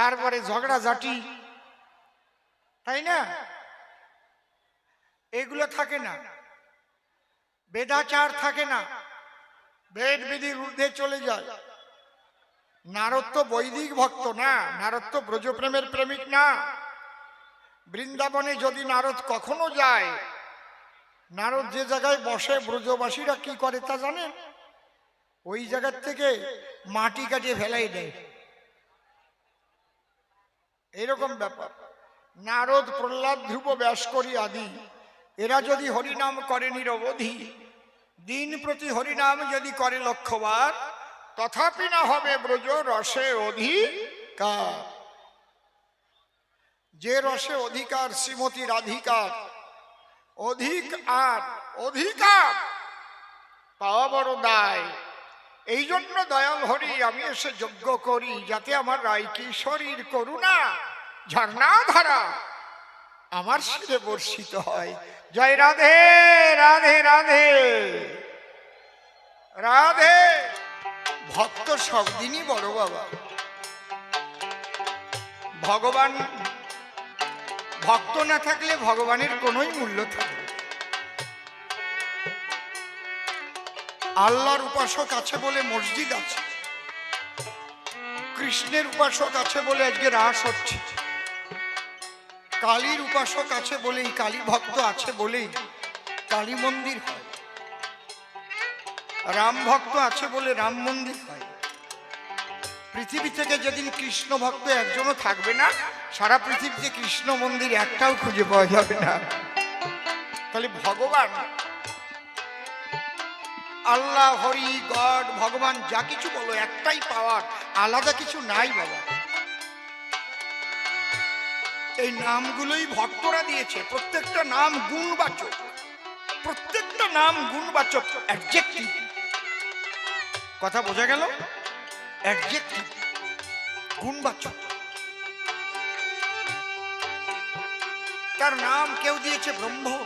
তারপরে ঝগড়া ঝাঁটি। তাই না? এগুলো থাকে না। বেদাচার থাকে না। বেদ বিধির ঊর্ধ্বে চলে যায়। নারদ তো বৈদিক ভক্ত না, নারদ তো ব্রজপ্রেমের প্রেমিক না। বৃন্দাবনে যদি নারদ কখনো যায়, নারদ যে জায়গায় বসে ব্রজবাসীরা কি করে তা জানেন? ওই জায়গার থেকে মাটি কাটিয়ে ফেলাই দেয়। এরকম ব্যাপার। নারদ প্রহ্লাদ ধ্রুব ব্যাস করি আদি, এরা যদি হরিনাম করে নিরবধি, দিন প্রতি হরিনাম যদি করে লক্ষ্যবার তথাপি না হবে ব্রজ রসে অধিকার। যে রসে অধিকার, শ্রীমতী রাধিকার, অধিক আর, অধিকার, পাওয়া বড় দায়। এই জন্য দয়াল হরি, আমি এসে যজ্ঞ করি, যাতে আমার রায় কিশোরীর করুণা ঝর্ণা ধারা আমার শিরে বর্ষিত হয়। জয় রাধে রাধে রাধে। রাধে। ভক্ত সবদিনই বড় বাবা। ভগবান, ভক্ত না থাকলে ভগবানের কোনোই মূল্য থাকবে আল্লাহর উপাসক আছে বলে মসজিদ আছে। কৃষ্ণের উপাসক আছে বলে আজকে রাস হচ্ছে। কালীর উপাসক আছে বলেই, কালী ভক্ত আছে বলেই কালী মন্দির হয়। রাম ভক্ত আছে বলে রাম মন্দির হয়। পৃথিবী থেকে যেদিন কৃষ্ণ ভক্ত একজনও থাকবে না, সারা পৃথিবীতে কৃষ্ণ মন্দির একটাও খুঁজে পাওয়া যাবে না। তাহলে ভগবান আল্লাহ, হরি, গড, ভগবান, যা কিছু বলো, একটাই পাওয়ার, আলাদা কিছু নাই বাবা। এই নামগুলোই ভক্তরা দিয়েছে, প্রত্যেকটা নাম গুণবাচক, প্রত্যেকটা নাম গুণবাচক অ্যাডজেক্টিভ কথা বোঝা গেল? অ্যাডজেক্টিভ গুণবাচক। তার নাম কেউ দিয়েছে ব্রহ্ম,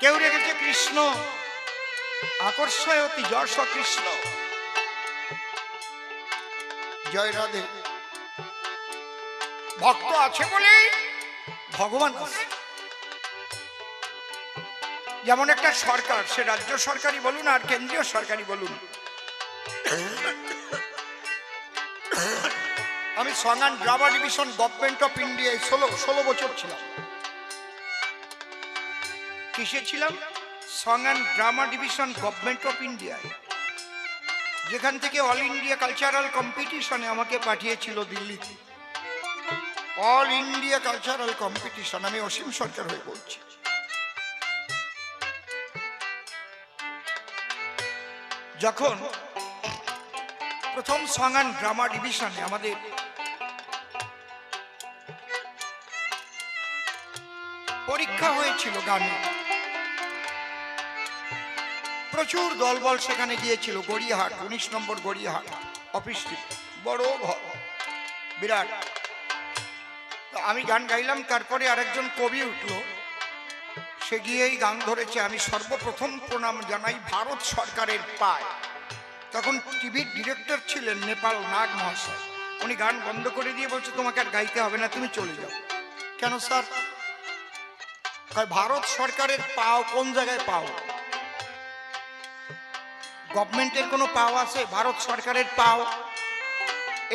কেউ রেখেছে কৃষ্ণ আকর্ষয়তি যশ কৃষ্ণ জয় রাধে। ভক্ত আছে বলে ভগবান আছে। যেমন একটা সরকার সে রাজ্য সরকারি বলুন আর কেন্দ্রীয় সরকারি বলুন। আমি song and drama division government of ইন্ডিয়ায় ষোলো ষোলো বছর ছিলাম। কিসে ছিলাম? Song and drama division government of ইন্ডিয়ায় যেখান থেকে অল ইন্ডিয়া কালচারাল কম্পিটিশনে আমাকে পাঠিয়েছিল দিল্লিতে। অল ইন্ডিয়া কালচারাল কম্পিটিশন আমি অসীম সরকার হয়ে বলছি যখন প্রথম সং অ্যান্ড ড্রামা ডিভিশনে আমাদের পরীক্ষা হয়েছিল গানে প্রচুর দলবল সেখানে গিয়েছিল, গড়িয়াহাট, উনিশ নম্বর গড়িয়াহাট অফিসটি বড় ঘর বিরাট। আমি গান গাইলাম, তারপরে আরেকজন কবি উঠল, সে গিয়েই গান ধরেছে, আমি সর্বপ্রথম প্রণাম জানাই ভারত সরকারের পায়। তখন টিভির ডিরেক্টর ছিলেন নেপাল নাগ মহাশয়, উনি গান বন্ধ করে দিয়ে বলছে, তোমাকে আর গাইতে হবে না, তুমি চলে যাও। কেন স্যার? ভারত সরকারের পাও, কোন জায়গায় পাও? গভর্নমেন্টের কোনো পাও আছে? ভারত সরকারের পাও?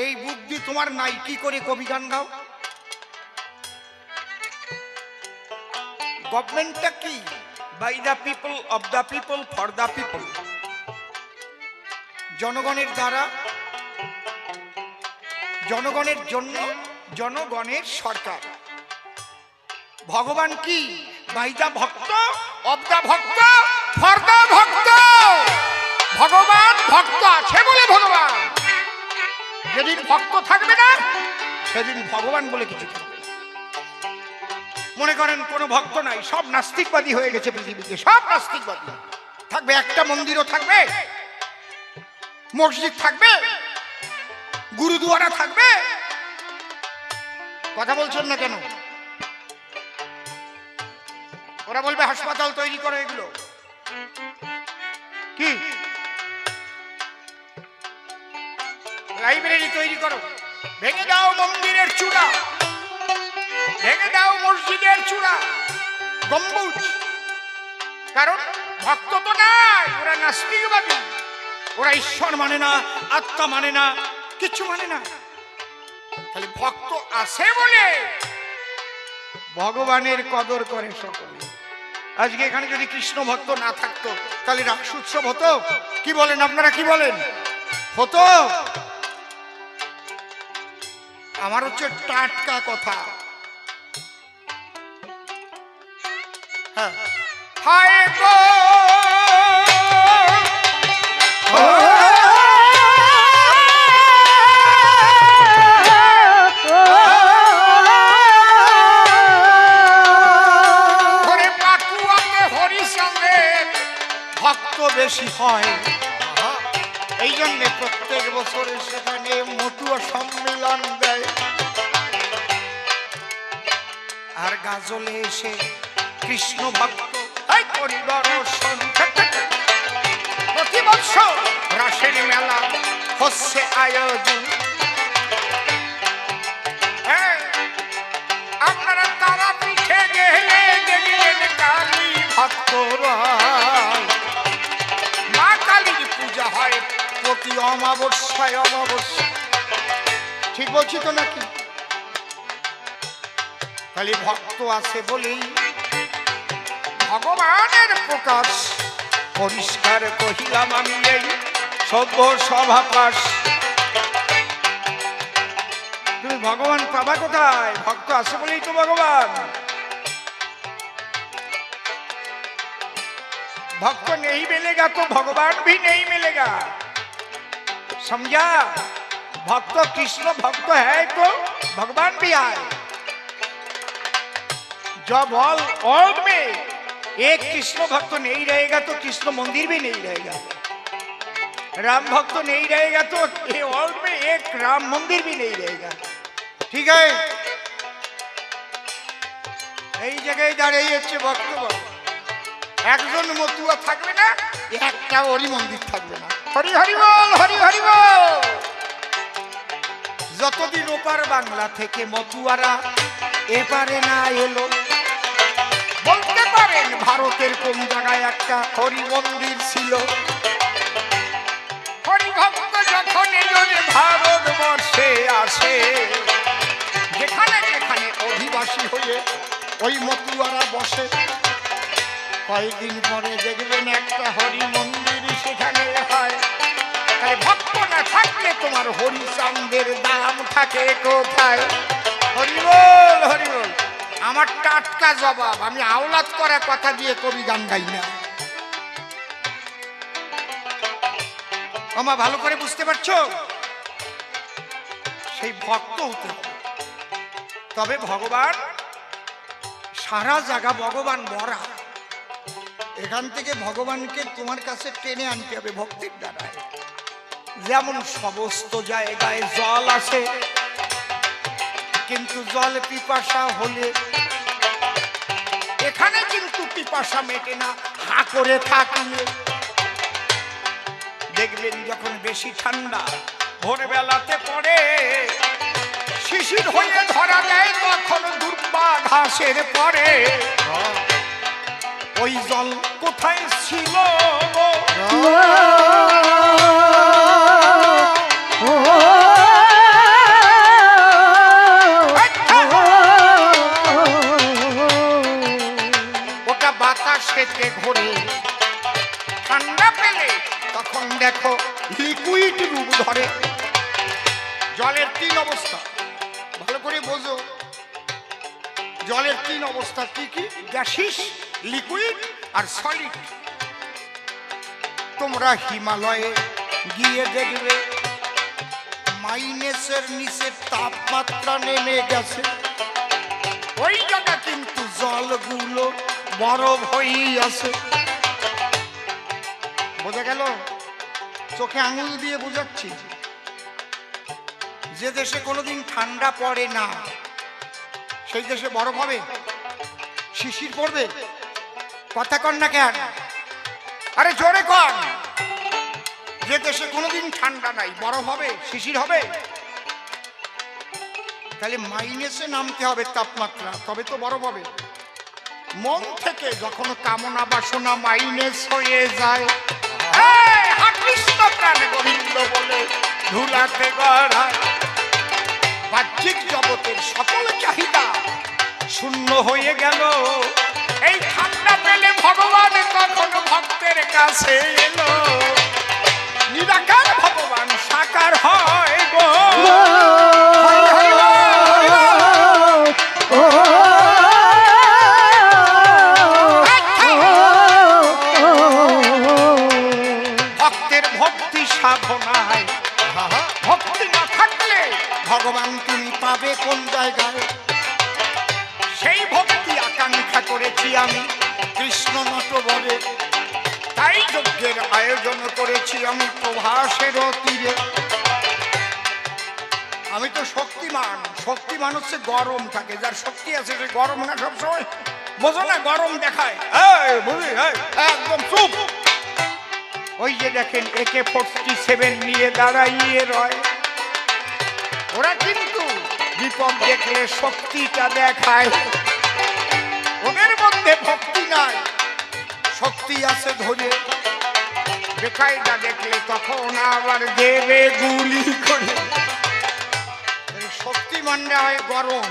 এই বুদ্ধি তোমার নাই কি করে কবি গান গাও? গভর্নমেন্টটা কি? By the people of the people for the people জনগণের দ্বারা জনগণের জন্য জনগণের সরকার। ভগবান কি? বাই দ্য ভক্ত অব দ্য ভক্ত ফর দ্য ভক্ত! ভগবান ভক্ত আছে বলে ভগবান। যেদিন ভক্ত থাকবে না, সেদিন ভগবান বলে কিছু থাকবে মনে করেন, কোনো ভক্ত নাই, সব নাস্তিকবাদী হয়ে গেছে পৃথিবীতে, সব নাস্তিকবাদী। থাকবে, একটা মন্দিরও থাকবে, মসজিদ থাকবে, গুরুদুয়ারা থাকবে। কথা বলছেন না কেন? ওরা বলবে, হাসপাতাল তৈরি করো এগুলো। কি? লাইব্রেরি তৈরি করো। ভেঙে দাও মন্দিরের চূড়া। ভেঙে দাও মসজিদের চূড়া। গম্বুজ। কারণ ভক্ত তো নাই, ওরা নাস্তিকবাদী। ওরা ঈশ্বর মানে না, আত্মা মানে না, কিছু মানে না। তাহলে ভক্ত আছে বলে ভগবানের কদর করে সকলে। আজকে এখানে যদি কৃষ্ণ ভক্ত না থাকতো, তাহলে রাস উৎসব হতো? কি বলেন আপনারা, কি বলেন? হতো? আমার হচ্ছে টাটকা কথা। হ্যাঁ। হায় গো! বেশি হয়। এই জন্যে প্রত্যেক বছরে সেখানে মতুয়া সম্মেলন দেয়। আর গাজলে এসে কৃষ্ণ ভক্ত পরিদর্শন প্রতি বছর রাসের মেলা হচ্ছে আয়োজন। হ্যাঁ, আপনারা তারা পিঠে গেলে দেখলেন কালী ভক্তরা। মা কালীর পূজা হয় প্রতি অমাবস্যায় অমাবস্যা। ঠিক বলছি তো নাকি? খালি ভক্ত আছে বলেই ভগবানের প্রকাশ পরিষ্কার কহিলাম আমি এই সভ্য সভাপাশ তুমি ভগবান পাবা কোথায়? ভক্ত আছে বলেই তো ভগবান। ভক্ত নেই মিলেগা তো ভগবান ভি নেই মিলেগা। समझा भक्त कृष्ण भक्त है तो भगवान भी आए जब ऑल वर्ल्ड में एक कृष्ण भक्त नहीं रहेगा तो कृष्ण मंदिर भी नहीं रहेगा राम भक्त नहीं रहेगा तो ये वर्ल्ड में एक राम मंदिर भी नहीं रहेगा ठीक है এই জায়গায় দাঁড়িয়ে হচ্ছে বক্তব্য একজন মতুয়া থাকবে না একটা হরি মন্দির থাকবে না হরি হরি বল, হরি হরি বল। যতদিন ওপার বাংলা থেকে মতুয়ারা এপারে না এলো, বলতে পারেন ভারতের কোন জায়গায় একটা হরি মন্দির ছিল হরি ভক্ত যখন ভারতবর্ষে আসে, যেখানে যেখানে অধিবাসী হয়ে ওই মতুয়ারা বসে। কয়েকদিন পরে দেখবেন একটা হরি মন্দির না থাকলে তোমার হরিচান্দের দাম থাকে কোথায়? হরিবল হরিবল, আমার টাটকা জবাব, আমি আওলাদ করা কথা দিয়ে কবি গান গাই না। আমা ভালো করে বুঝতে পারছ? সেই ভক্ত হতে তবে ভগবান, সারা জায়গা ভগবান মরা। এখান থেকে ভগবানকে তোমার কাছে টেনে আনতে হবে ভক্তির দ্বারায়। যেমন সমস্ত জায়গায় জল আছে কিন্তু জল পিপাসা হলে এখানে কিন্তু পিপাসা মেটে না হা করে থাকলে। দেখবেন যখন বেশি ঠান্ডা ভোরবেলাতে পড়ে শিশির হয়ে ধরা দেয় তখন দুর্বা ঘাসের পরে। ওই জল কোথায় ছিল আর সলিড। তোমরা হিমালয়ে গিয়ে দেখবে, মাইনাসের নিচে তাপমাত্রা নেমে গেছে। ওই জায়গা কিন্তু জলগুলো বরফ হয়েই আছে। বোঝা গেল? চোখে আঙুল দিয়ে বোঝাচ্ছি। যে দেশে কোনোদিন ঠান্ডা পড়ে না, সেই দেশে বরফ হবে, শিশির পড়বে। কথা কন না কেন? আরে জোরে কন। যে দেশে কোনোদিন ঠান্ডা নাই, বরফ হবে, শিশির হবে, তাহলে মাইনাসে নামতে হবে তাপমাত্রা, তবে তো বড় হবে। মন থেকে যখন কামনা বাসনা মাইনাস হয়ে যায় বাহ্যিক জগতের সকল চাহিদা শূন্য হয়ে গেল। এই ঠান্ডা পেলে ভগবান তখন ভক্তের কাছে এলো? নিরাকার ভগবান সাকার হয় গো। ভক্তের ভক্তি সাধনায়, ভক্তি না থাকলে ভগবান তুমি পাবে কোন জায়গায়? সেই ভক্তি আকাঙ্ক্ষা করেছি আমি কৃষ্ণ নটবরে। তাই যজ্ঞের আয়োজন করেছি আমি প্রভাসের তীরে। আমি তো শক্তিমান শক্তিমান হচ্ছে গরম থাকে যার শক্তি আছে সে গরম না সবসময়। বোঝো না গরম দেখায়। একদম চুপ। ওই যে দেখেন একে ফোর্টি সেভেন নিয়ে দাঁড়াইয়ে রয়। ওরা কিন্তু বিপদ দেখলে শক্তিটা দেখায়। ওদের মধ্যে ভক্তি নাই। শক্তি আছে ধরে। বেকায়দা দেখলে তখন আবার দেবে গুলি করে। শক্তি মানে হয় গরম।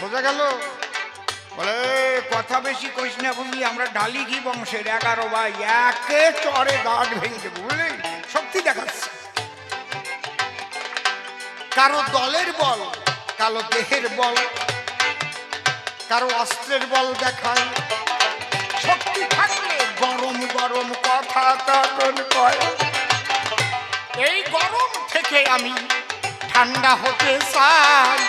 বোঝা গেল? বলে কথা বেশি কইস না বুঝলি, আমরা ডালি কি বংশের এগারো ভাই, একে চরে গাঢ় ভেঙে দেবো, বুঝলি? শক্তি দেখাচ্ছে। কারও দলের বল, কারও দেহের বল কারও অস্ত্রের বল দেখায়। শক্তি থাকলে গরম গরম কথা তখন কয়। এই গরম থেকে আমি ঠান্ডা হতে চাই।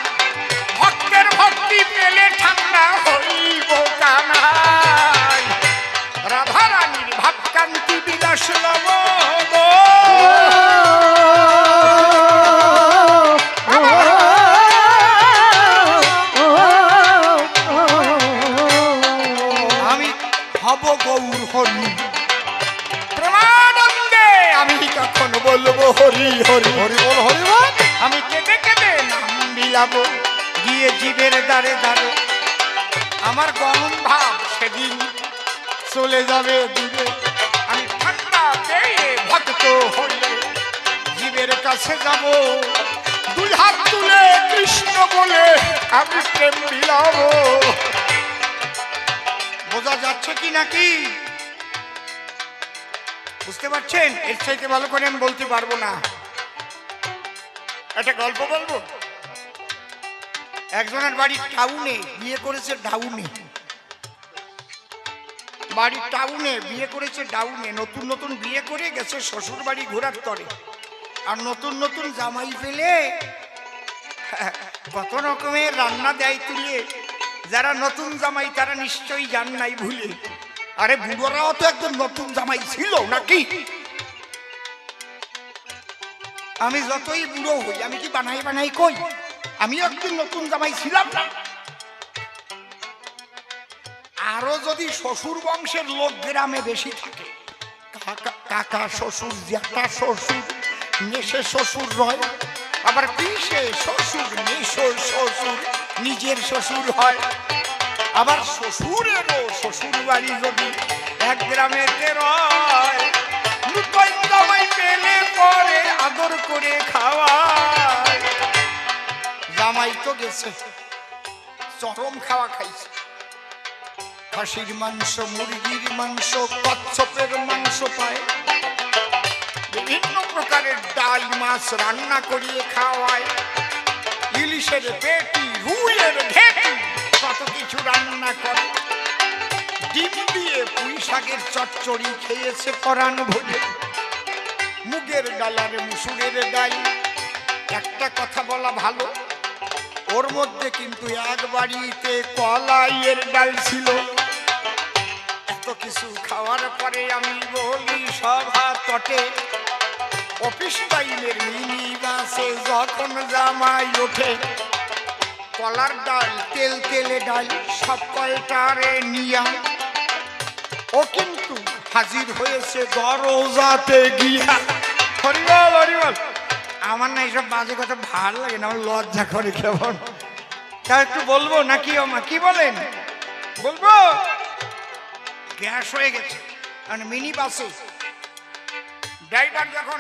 ভক্তের ভক্তি পেলে ঠান্ডা হইব কানাই রাধা রানীর ভাবকান্তি বিলাস লব হরি হরি। হরি বল হরি বল। আমি কেঁদে কেঁদে নাম বিলাবো গিয়ে জীবের দ্বারে দ্বারে। আমার গরম ভাব সেদিন চলে যাবে দূরে। আমি ঠান্ডা পেয়ে ভক্ত হলে জীবের কাছে যাব। দুই হাত তুলে কৃষ্ণ বলে আমি প্রেম বিলাবো। বোঝা যাচ্ছে কি নাকি? বুঝতে পারছেন? এর চাইতে ভালো করে আমি বলতে পারব না। একটা গল্প বলব? একজনের বাড়ি টাউনে, বিয়ে করেছে ডাউনে। বাড়ির টাউনে, বিয়ে করেছে ডাউনে। নতুন নতুন বিয়ে করে গেছে শ্বশুর বাড়ি ঘোরার তরে। আর নতুন নতুন জামাই পেলে কত রকমের রান্না দেয় তুলে। যারা নতুন জামাই, তারা নিশ্চয়ই জান নাই ভুলে। আরে বুড়োরাও তো একদম নতুন জামাই ছিল নাকি? আমি যতই বুড়ো হই, আমি কি বানাই বানাই কই? আমি একদিন নতুন জামাই ছিলাম না। আরও যদি শ্বশুর বংশের লোক গ্রামে বেশি থাকে, কাকা শ্বশুর, জ্যাঠা শ্বশুর, নেশে শ্বশুর রয় আবার পিসে শ্বশুর, নেশোর শ্বশুর, নিজের শ্বশুর হয়। আবার শ্বশুরেরও শ্বশুর বাড়ি যদি এক গ্রামেতে জামাই পেলে পরে আদর করে খাওয়ায়। জামাই তো গেছে, চরম খাওয়া খাইছে। খাসির মাংস, মুরগির মাংস, কচ্ছপের মাংস পায়। বিভিন্ন প্রকারের ডাল মাছ রান্না করিয়ে খাওয়ায়। ইলিশের পেটি রুইয়ের ভেটি কত কিছু রান্না করে। ডিম দিয়ে পুঁই শাকের চচ্চড়ি খেয়েছে পরাণ ভরে মুগের ডালার মুসুরের ডাল, একটা কথা বলা ভালো, ওর মধ্যে কিন্তু এক বাড়িতে কলাইয়ের ডাল ছিল। এত কিছু খাওয়ার পরে আমি বলি, সভা তটে অফিস টাইমের মিনি বাসে যখন জামাই ওঠে কলার ডাল, তেল, তেলে ডাল, সব কয়টারে নিয়া। ও কিন্তু হাজির হয়েছে দরজাতে গিয়া। হরিবল হরিবল। আমার না এইসব বাজে কথা ভালো লাগে না, আমার লজ্জা করে কেমন। তা একটু বলব নাকি ও মা কি বলেন? বলব? গ্যাস হয়ে গেছে মানে মিনি বাসে। ড্রাইভার যখন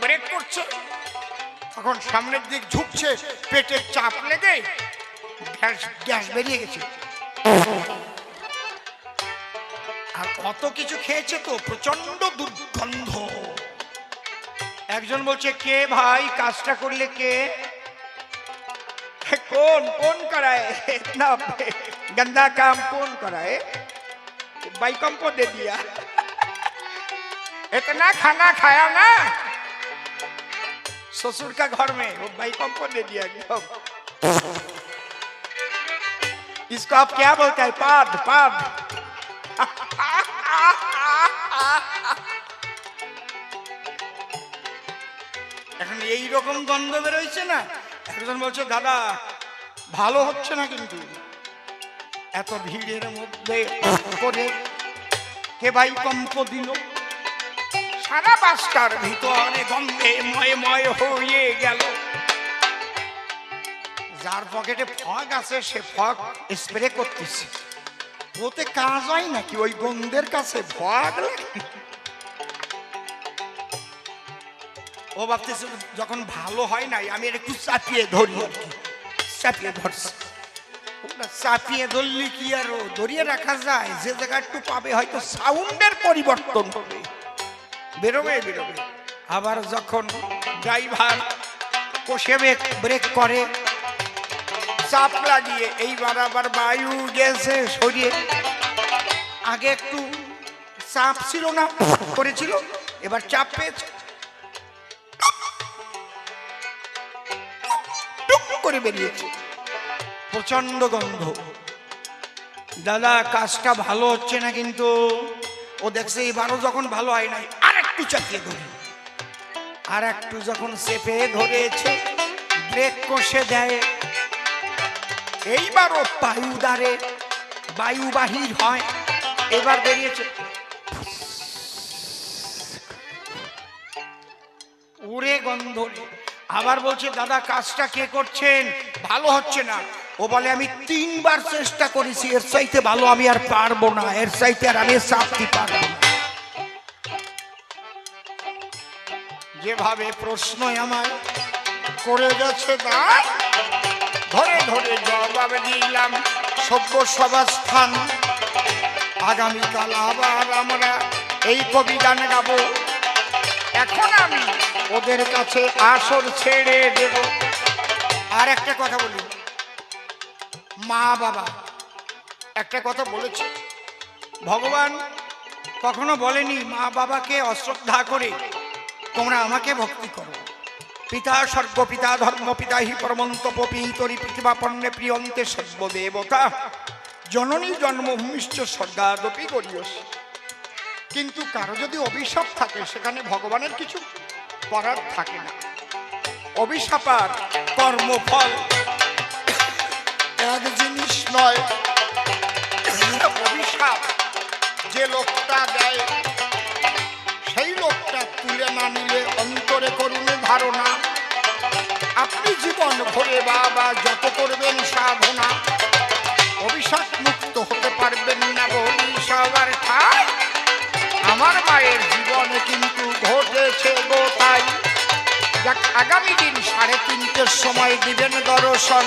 ব্রেক করছে তখন সামনের দিক ঝুঁকছে পেটে চাপ লেগে গ্যাস গ্যাস বেরিয়ে গেছে আর কত কিছু খেয়েছে তো প্রচন্ড দুর্গন্ধ একজন বলছে কে ভাই কাজটা করলে কে कौन कौन कराए इतना गंदा काम कौन कराए बाइकम को दे दिया इतना खाना खाया ना ससुर का घर में वो बाइकम को दे दिया इसको आप क्या बोलते हैं पाद पाद এখন এই রকম গন্ধ বেরোইছে না একজন বলছে দাদা ভালো হচ্ছে না কিন্তু এত ভিড়ের মধ্যে করে কে ভাই কম্প দিল সারা বাসটার ভিতরে গন্ধে ময় ময় হয়ে গেল। যার পকেটে ফগ আছে, সে ফগ স্প্রে করতেছে। ওতে কাজ হয় নাকি? ওই গন্ধের কাছে ফগ ও ভাবতেছে, যখন ভালো হয় নাই, আমি একটু চাপিয়ে ধরি আর কি। চাপিয়ে ধরছি। চাপিয়ে ধরলে কি আর ধরিয়ে রাখা যায়? যে জায়গা একটু পাবে, হয়তো সাউন্ডের পরিবর্তন হবে। বেরোবে বেরোবে। আবার যখন ড্রাইভার কষে ব্রেক করে, চাপ লাগিয়ে এইবার আবার বায়ু গেছে সরিয়ে আগে একটু চাপ ছিল না, করেছিল, এবার চাপ পেয়েছে। করে বেরিয়েছে। প্রচণ্ড গন্ধ। দাদা, কাজটা ভালো হচ্ছে না কিন্তু? ও দেখছে এবারও যখন ভালো হয় নাই। একটু চাপিয়ে ধরি। আর একটু যখন চেপে ধরেছে, ব্রেক কষে দেয়। এইবারও বায়ু দ্বারে বায়ু বাহির হয়। এবার বেরিয়েছে। উড়ে গন্ধ আবার বলছে, দাদা, কাজটা কে করছেন? ভালো হচ্ছে না। ও বলে, আমি তিনবার চেষ্টা করেছি, এর চাইতে ভালো আমি আর পারব না। এর চাইতে আর আমি চাপতে পারব না। যেভাবে প্রশ্ন আমার করে গেছে তাই ধরে ধরে জবাব দিলাম, সভ্য সভাস্থান। আগামীকাল আবার আমরা এই কবি গান গাবো। এখন আমি ওদের কাছে আসর ছেড়ে দেব। আর একটা কথা বলি। মা বাবা, একটা কথা বলেছে। ভগবান কখনো বলেনি মা বাবাকে অশ্রদ্ধা করে তোমরা আমাকে ভক্তি করো। পিতা স্বর্গ পিতা ধর্ম পিতা হি পরমন্ত পিতরি পৃথিবা পণ্যে প্রিয়ন্তে সর্বদেবতা। জননী জন্মভূমিশ্চ স্বর্গাদপি গরিয়স কিন্তু কারও যদি অভিশাপ থাকে, সেখানে ভগবানের কিছু করার থাকে না। অভিশাপার কর্মফল এক জিনিস নয়, অভিশাপ যে লোকটা দেয় তুলে না নিলে অন্তরে করুন ধারণা। আপনি জীবন ভরে বাবা, যত করবেন সাধনা। অভিশাপ মুক্ত হতে পারবেন না বলি সবার ঠাই। আমার মায়ের জীবনে কিন্তু ঘটেছে গোটাই যাক, আগামী দিন সাড়ে তিনটের সময় দিবেন দর্শন।